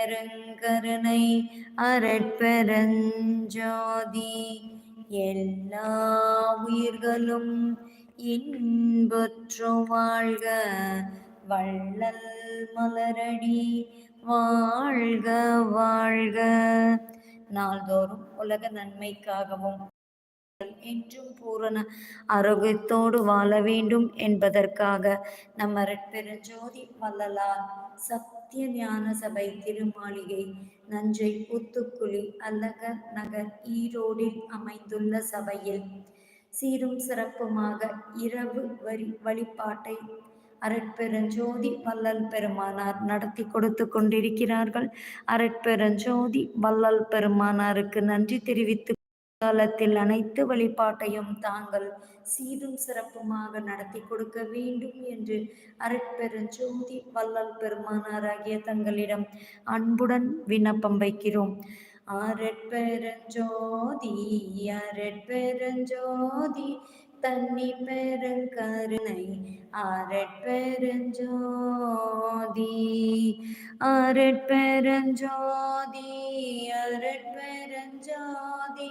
பெருங்கருணை அரட்பெருஞ்சோதி. எல்லா உயிர்களும் இன்புற்று வாழ்க. வள்ளல் மலரடி வாழ்க வாழ்க. நாள்தோறும் உலக நன்மைக்காகவும் என்றும் பூரண ஆரோக்கியத்தோடு வாழ வேண்டும் என்பதற்காக நம்ம பெருஞ்சோதி வள்ளலார் சத்திய ஞான சபை திருமாளிகை நஞ்சை புத்துக்குழி அல்லகர் நகர் ஈரோடில் அமைந்துள்ள சபையில் சீரும் சிறப்புமாக இரவு வரி வழிபாட்டை அரட்பெருஞ்சோதி வல்லல் பெருமானார் நடத்தி கொடுத்து கொண்டிருக்கிறார்கள். அரட்பெருஞ்சோதி வல்லல் பெருமானாருக்கு நன்றி தெரிவித்து காலத்தில் அனைத்து வழிபாட்டையும் தாங்கள் சீரும் சிறப்புமாக நடத்தி கொடுக்க வேண்டும் என்று அரட்பெருஞ்சோதி வல்லல் பெருமானாராகிய தங்களிடம் அன்புடன் விண்ணப்பம் வைக்கிறோம். அரட்பெருஞ்சோதி அரட்பெருஞ்சோதி தண்ணி பெருங்கருணை அரட்பெருஞ்சோதி அரட்பெருஞ்சோதி அரட்பெருஞ்சோதி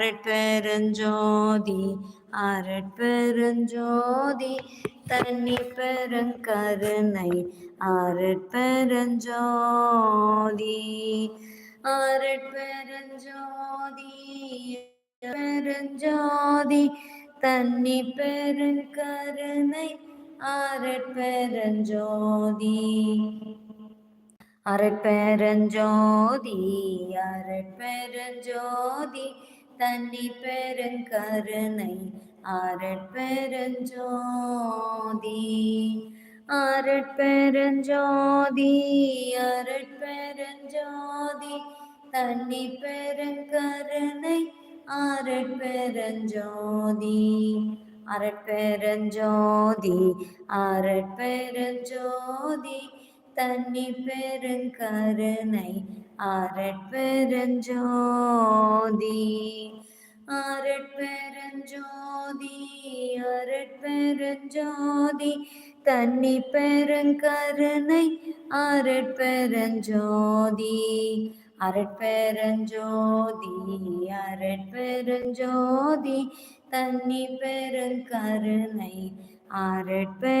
அரட்பெருஞ்சோதி அரட்பெருஞ்சோதி தண்ணி பெருங்கருணை அரட்பெருஞ்சோதி அரட்பெருஞ்சோதி பெருஞ்சோதி தண்ணி பெருங்கருணை அரட்பெருஞ்சோதி அரட்பெருஞ்சோதி அரட்பெருஞ்சோதி தண்ணி பெருங்கருணை அரட்பெருஞ்சோதி அரட்பெருஞ்சோதி அரட்பெருஞ்சோதி தண்ணி பெருங்கருணை அரட்பெருஞ்சோதி அரட்பெருஞ்சோதி அரட்பெருஞ்சோதி தண்ணி பெருங்கருணை அரட்பெருஞ்சோதி அரட்பெருஞ்சோதி அரட்பெருஞ்சோதி தண்ணி பெருங்கருணை அரட்பெருஞ்சோதி அரட்பெருஞ்சோதி அரட்பெருஞ்சோதி தண்ணி பெருங்கருணை அரட்பெருஞ்சோதி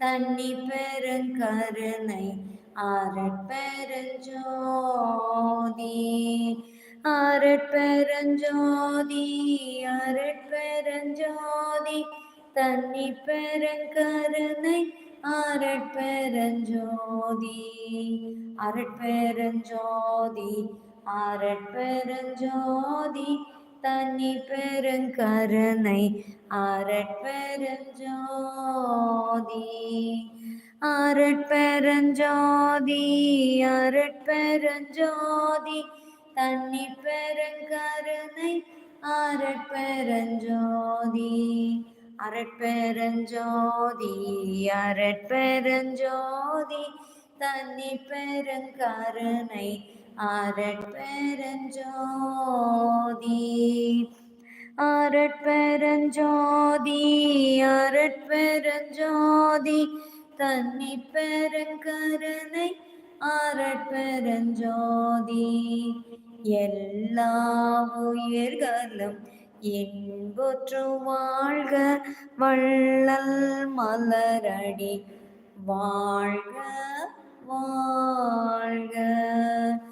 தன்னி பெருங்கருணை ஆரட்பெருஞ்சோதி ஆரட்பெருஞ்சோதி ஆரட்பெருஞ்சோதி தன்னி பெருங்கருணை ஆரட்பெருஞ்சோதி அரட்பெருஞ்சோதி அரட்பெருஞ்சோதி தன்னி பெருங்கருணை ஆரட்பெருஞ்சோதி ஆரட்பெருஞ்சோதி அரட்பெருஞ்சோதி தண்ணி பெருங்கருணை ஆரட்பெருஞ்சோதி அரட்பெருஞ்சோதி அரட்பெருஞ்சோதி தண்ணி பெருங்கருணை அரட்பெருஞ்சோதி அரட்பெருஞ்சோதி அரட்பெருஞ்சோதி தன்னி பெருங்கருணை அரட்பெருஞ்சோதி. எல்லா உயிர்களும் இன்புற்று வாழ்க வள்ளல் மலரடி வாழ்க வாழ்க.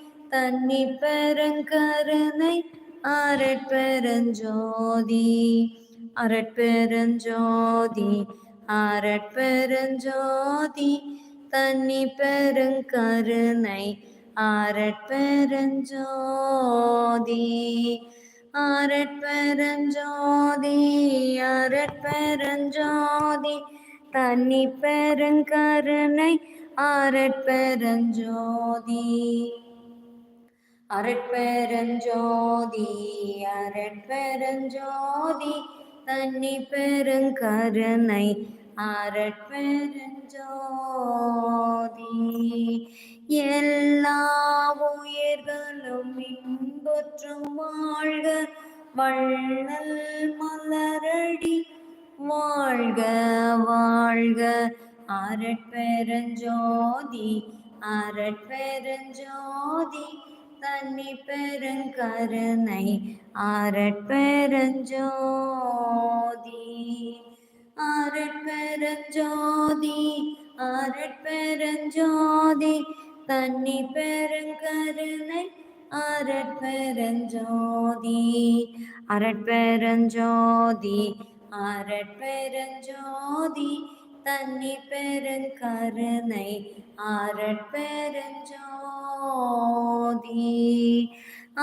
தன்னி பெருங்கருணை அரட்பெருஞ்சோதி அரட்பெருஞ்சோதி அரட்பெருஞ்சோதி தன்னி பெருங்கருணை அரட்பெருஞ்சோதி அரட்பெருஞ்சோதி அரட்பெருஞ்சோதி தன்னி பெருங்கருணை அரட்பெருஞ்சோதி அரட்பெருஞ்சோதி அரட்பெருஞ்சோதி தன்னி பெருங்கருணை அரட்பெருஞ்சோதி. எல்லா உயிர்களும் இன்புற்றும் வாழ்க வள்ளல் மலரடி வாழ்க வாழ்க. அரட்பெருஞ்சோதி அரட்பெருஞ்சோதி தன்னி பெருங்கருணை ஆரட்பெருஞ்சோதி ஆரட்பெருஞ்சோதி ஆரட்பெருஞ்சோதி தன்னி பெருங்கருணை அரட்பெருஞ்சோதி அரட்பெருஞ்சோதி அரட்பெருஞ்சோதி தன்னி பெருங்கருணை ஆரட்பெருஞ்சோதி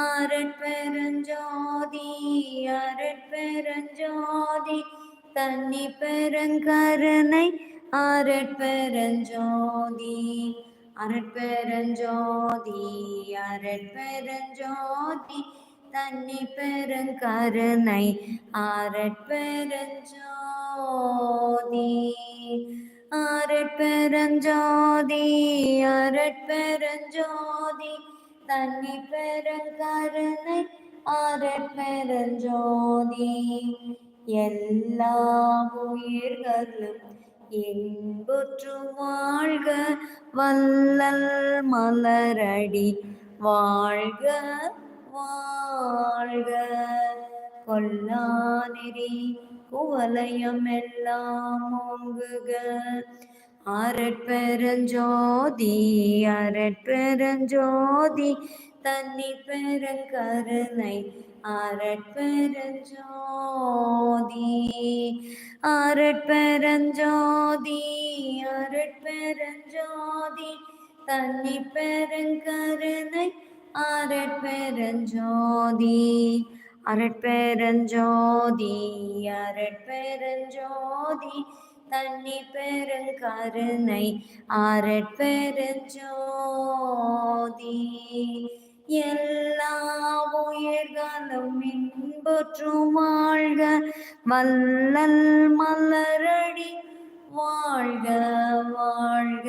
அரட்பெருஞ்சோதி அரட்பெருஞ்சோதி தன்னி பெருங்கருணை அரட்பெருஞ்சோதி அரட்பெருஞ்சோதி அரட்பெருஞ்சோதி தன்னி பெருங்கருணை அரட்பெருஞ்சோதி அரட்பெருஞ்சோதி அரட்பெருஞ்சோதி தன்னி பெருங்கருணை அரட்பெருஞ்சோதி எல்லா உயிர்களும் இன்புற்று வாழ்க வல்லல் மலரடி வாழ்க வாழ்க. கொல்லாநெறி குவலயம் எல்லாம் ஓங்குக. அரட்பெருஞ்சோதி அரட்பெருஞ்சோதி தன்னி பெருங்கருணை அரட்பெருஞ்சோதி அரட்பெருஞ்சோதி அரட்பெருஞ்சோதி தன்னி பெருங்கருணை அரட்பெருஞ்சோதி அரட்பெருஞ்சோதி அரட்பெருஞ்சோதி தண்ணி பெருங்கருணை அரட்பெருஞ்சோதி. எல்லா உயிர்களும் இன்புற்றுமாழ்க வல்லல் மலரடி வாழ்க வாழ்க.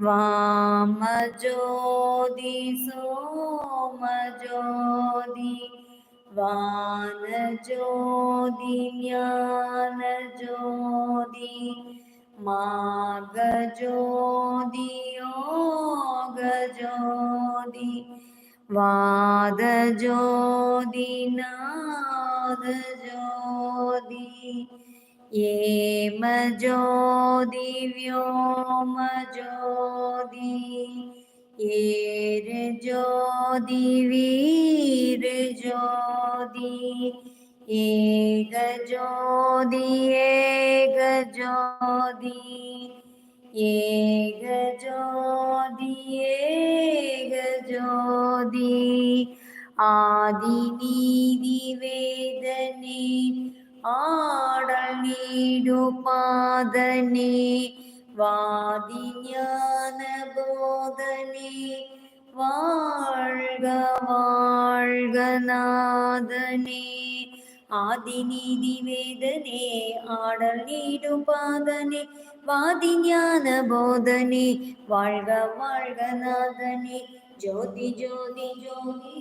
வாமஜோதி சோமஜோதி வானஜோதி ஞானஜோதி ये मजो दिव्यो मजो दि, ये जो दिवीर जो दी ए गजो दिए गजो दि, ये गजो दिए गजो दि। आदिनी दिवेदने வாழ்க நாதனே ஆதி நீதி வேதனே ஆடல் நீடு பாதனே வாதி ஞான போதனே வாழ்க வாழ்க நாதனே ஜோதி ஜோதி ஜோதி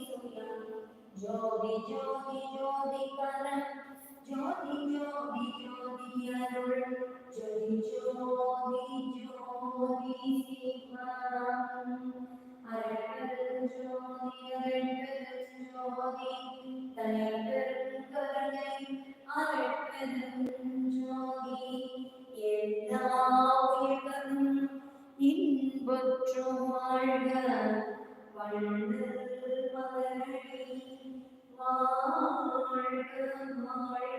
ஜோதி ஜோதி ஜோதி பரம் ஜோதி ஜோதி ஜோதி அருள் ஜோதி ஜோதி ஜோதி சிவம் அரங்கல் ஜோதி அரங்கல் ஜோதி தலைவர் கருணை அரங்கல் ஜோதி எல்லா உயிர்களும் இன்பற்றும் வாழ்க வள்ளல் மலரடி வாழ்க வாழ்க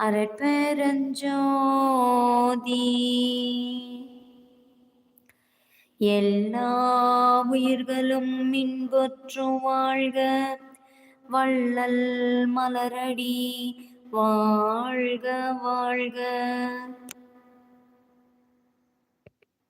அரட்பெருஞ்சோதி எல்லா உயிர்களும் மின்பொற்று வாழ்க. வள்ளல் மலரடி வாழ்க வாழ்க.